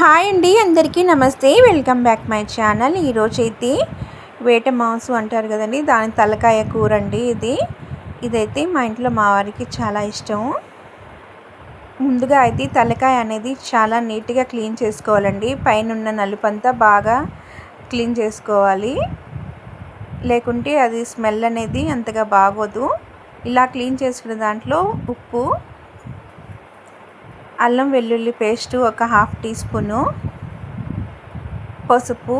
Hi అండి అందరికీ నమస్తే. Welcome back my channel. ఈరోజు అయితే వేట మాంసం అంటారు కదండి దాని తలకాయ కూర అండి ఇది. ఇదైతే మా ఇంట్లో మా వారికి చాలా ఇష్టం. ముందుగా అయితే తలకాయ అనేది చాలా నీట్గా క్లీన్ చేసుకోవాలండి. పైన ఉన్న నలుపంతా బాగా క్లీన్ చేసుకోవాలి. లేకుంటే అది స్మెల్ అనేది అంతగా బాగోదు. ఇలా క్లీన్ చేసుకున్న దాంట్లో ఉప్పు అల్లం వెల్లుల్లి పేస్టు ఒక హాఫ్ టీ స్పూను పసుపు.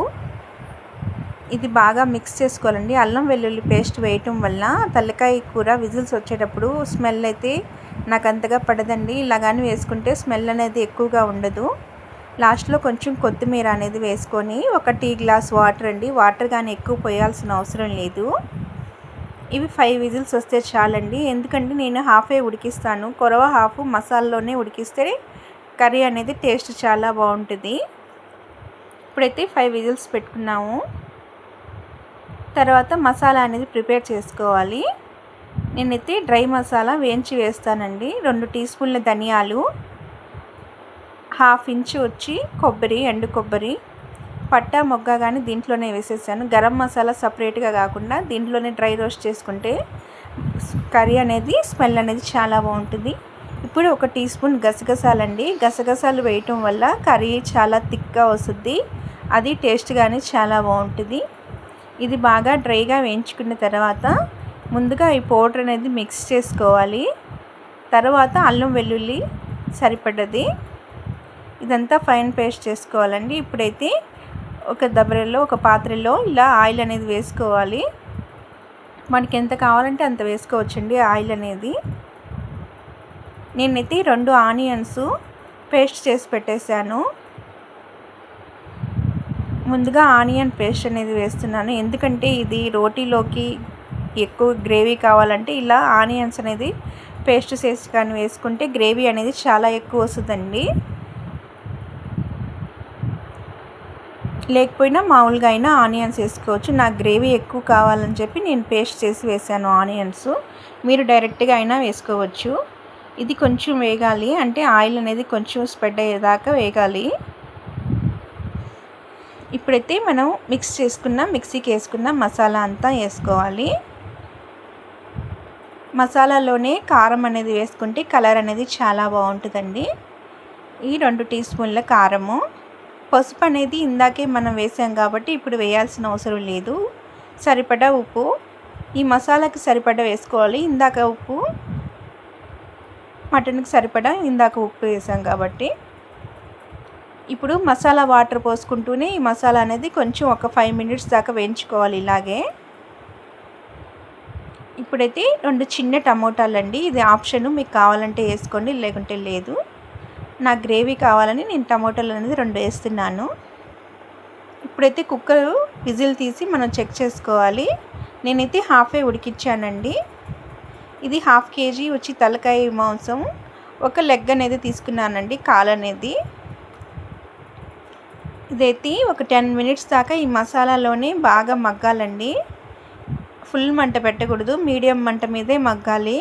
ఇది బాగా మిక్స్ చేసుకోవాలండి. అల్లం వెల్లుల్లి పేస్ట్ వేయటం వల్ల తల్లికాయ కూర విజిల్స్ వచ్చేటప్పుడు స్మెల్ అయితే నాకు అంతగా పడదండి. ఇలాగాని వేసుకుంటే స్మెల్ అనేది ఎక్కువగా ఉండదు. లాస్ట్లో కొంచెం కొత్తిమీర అనేది వేసుకొని ఒక టీ గ్లాస్ వాటర్ అండి. వాటర్ కానీ ఎక్కువ పోయాల్సిన అవసరం లేదు. ఇవి ఫైవ్ విజిల్స్ వస్తే చాలండి. ఎందుకంటే నేను హాఫే ఉడికిస్తాను. కొరవ హాఫ్ మసాలాలోనే ఉడికిస్తే కర్రీ అనేది టేస్ట్ చాలా బాగుంటుంది. ఇప్పుడైతే ఫైవ్ విజిల్స్ పెట్టుకున్నాము. తర్వాత మసాలా అనేది ప్రిపేర్ చేసుకోవాలి. నేనైతే డ్రై మసాలా వేయించి వేస్తానండి. రెండు టీ స్పూన్ల ధనియాలు హాఫ్ ఇంచ్ వచ్చి కొబ్బరి ఎండు కొబ్బరి పట్టా మొగ్గ కానీ దీంట్లోనే వేసేసాను. గరం మసాలా సపరేట్గా కాకుండా దీంట్లోనే డ్రై రోస్ట్ చేసుకుంటే కర్రీ అనేది స్మెల్ అనేది చాలా బాగుంటుంది. ఇప్పుడు ఒక టీ స్పూన్ గసగసాలండి. గసగసాలు వేయటం వల్ల కర్రీ చాలా థిక్గా వస్తుంది. అది టేస్ట్ కానీ చాలా బాగుంటుంది. ఇది బాగా డ్రైగా వేయించుకున్న తర్వాత ముందుగా ఈ పౌడర్ అనేది మిక్స్ చేసుకోవాలి. తర్వాత అల్లం వెల్లుల్లి సరిపడ్డది ఇదంతా ఫైన్ పేస్ట్ చేసుకోవాలండి. ఇప్పుడైతే ఒక దబరెలో ఒక పాత్రలో ఇలా ఆయిల్ అనేది వేసుకోవాలి. మనకి ఎంత కావాలంటే అంత వేసుకోవచ్చండి ఆయిల్ అనేది. నేనైతే రెండు ఆనియన్స్ పేస్ట్ చేసి పెట్టేశాను. ముందుగా ఆనియన్ పేస్ట్ అనేది వేస్తున్నాను. ఎందుకంటే ఇది రోటీలోకి ఎక్కువ గ్రేవీ కావాలంటే ఇలా ఆనియన్స్ అనేది పేస్ట్ చేసి కానీ వేసుకుంటే గ్రేవీ అనేది చాలా ఎక్కువ వస్తుందండి. లేకపోయినా మామూలుగా అయినా ఆనియన్స్ వేసుకోవచ్చు. నాకు గ్రేవీ ఎక్కువ కావాలని చెప్పి నేను పేస్ట్ చేసి వేసాను ఆనియన్స్. మీరు డైరెక్ట్గా అయినా వేసుకోవచ్చు. ఇది కొంచెం వేగాలి. అంటే ఆయిల్ అనేది కొంచెం స్ప్రెడ్ అయ్యేదాకా వేగాలి. ఇప్పుడైతే మనం మిక్స్ చేసుకున్న మిక్సీకి వేసుకున్న మసాలా అంతా వేసుకోవాలి. మసాలాలోనే కారం అనేది వేసుకుంటే కలర్ అనేది చాలా బాగుంటుందండి. ఈ రెండు టీ స్పూన్ల కారము. పసుపు అనేది ఇందాకే మనం వేసాం కాబట్టి ఇప్పుడు వేయాల్సిన అవసరం లేదు. సరిపడా ఉప్పు. ఈ మసాలాకి సరిపడా వేసుకోవాలి. ఇందాక ఉప్పు. మటన్కి సరిపడా ఇందాక ఉప్పు వేసాం కాబట్టి. ఇప్పుడు మసాలా వాటర్ పోసుకుంటూనే ఈ మసాలా అనేది కొంచెం ఒక ఫైవ్ మినిట్స్ దాకా వేయించుకోవాలి ఇలాగే. ఇప్పుడైతే రెండు చిన్న టమోటాలు అండి ఇది ఆప్షన్. మీకు కావాలంటే వేసుకోండి లేకుంటే లేదు. నా గ్రేవీ కావాలని నేను టమాటోలు అనేది రెండు వేస్తున్నాను. ఇప్పుడైతే కుక్కర్ విజిల్ తీసి మనం చెక్ చేసుకోవాలి. నేనైతే హాఫే ఉడికిచ్చానండి. ఇది హాఫ్ కేజీ వచ్చి తలకాయ మాంసం. ఒక లెగ్ అనేది తీసుకున్నానండి కాలు అనేది. ఇదైతే ఒక టెన్ మినిట్స్ దాకా ఈ మసాలాలోనే బాగా మగ్గాలండి. ఫుల్ మంట పెట్టకూడదు మీడియం మంట మీదే మగ్గాలి.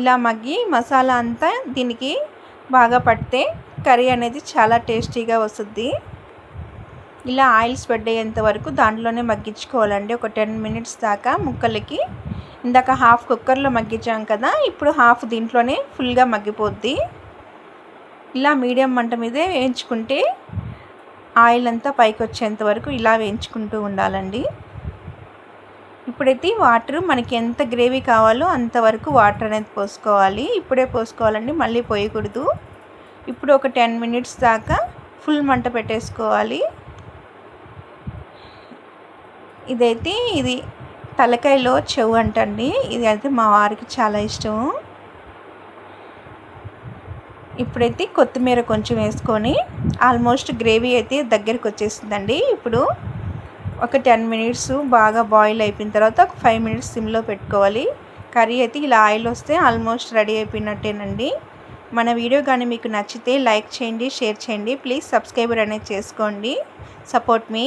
ఇలా మగ్గి మసాలా అంతా దీనికి బాగా పడితే కర్రీ అనేది చాలా టేస్టీగా వస్తుంది. ఇలా ఆయిల్ స్ప్రెడ్ అయ్యేంత వరకు దాంట్లోనే మగ్గించుకోవాలండి. ఒక టెన్ మినిట్స్ దాకా ముక్కలకి. ఇందాక హాఫ్ కుక్కర్లో మగ్గించాం కదా ఇప్పుడు హాఫ్ దీంట్లోనే ఫుల్గా మగ్గిపోద్ది. ఇలా మీడియం మంట మీదే వేయించుకుంటే ఆయిల్ అంతా పైకి వచ్చేంత వరకు ఇలా వేయించుకుంటూ ఉండాలండి. ఇప్పుడైతే వాటర్ మనకి ఎంత గ్రేవీ కావాలో అంతవరకు వాటర్ అనేది పోసుకోవాలి. ఇప్పుడే పోసుకోవాలండి మళ్ళీ పోయకూడదు. ఇప్పుడు ఒక టెన్ మినిట్స్ దాకా ఫుల్ మంట పెట్టేసుకోవాలి. ఇదైతే ఇది తలకాయలో చెవు అంటండి. ఇది అయితే మా వారికి చాలా ఇష్టం ఇప్పుడైతే కొత్తిమీర కొంచెం వేసుకొని ఆల్మోస్ట్ గ్రేవీ అయితే దగ్గరికి వచ్చేసిందండి. ఇప్పుడు ఒక టెన్ మినిట్స్ బాగా బాయిల్ అయిపోయిన తర్వాత ఒక ఫైవ్ మినిట్స్ సిమ్లో పెట్టుకోవాలి. కర్రీ అయితే ఇలా ఆయిల్ వస్తే ఆల్మోస్ట్ రెడీ అయిపోయినట్టేనండి. మన వీడియో కానీ మీకు నచ్చితే లైక్ చేయండి షేర్ చేయండి. ప్లీజ్ సబ్స్క్రైబర్ అనేది చేసుకోండి. సపోర్ట్ మీ.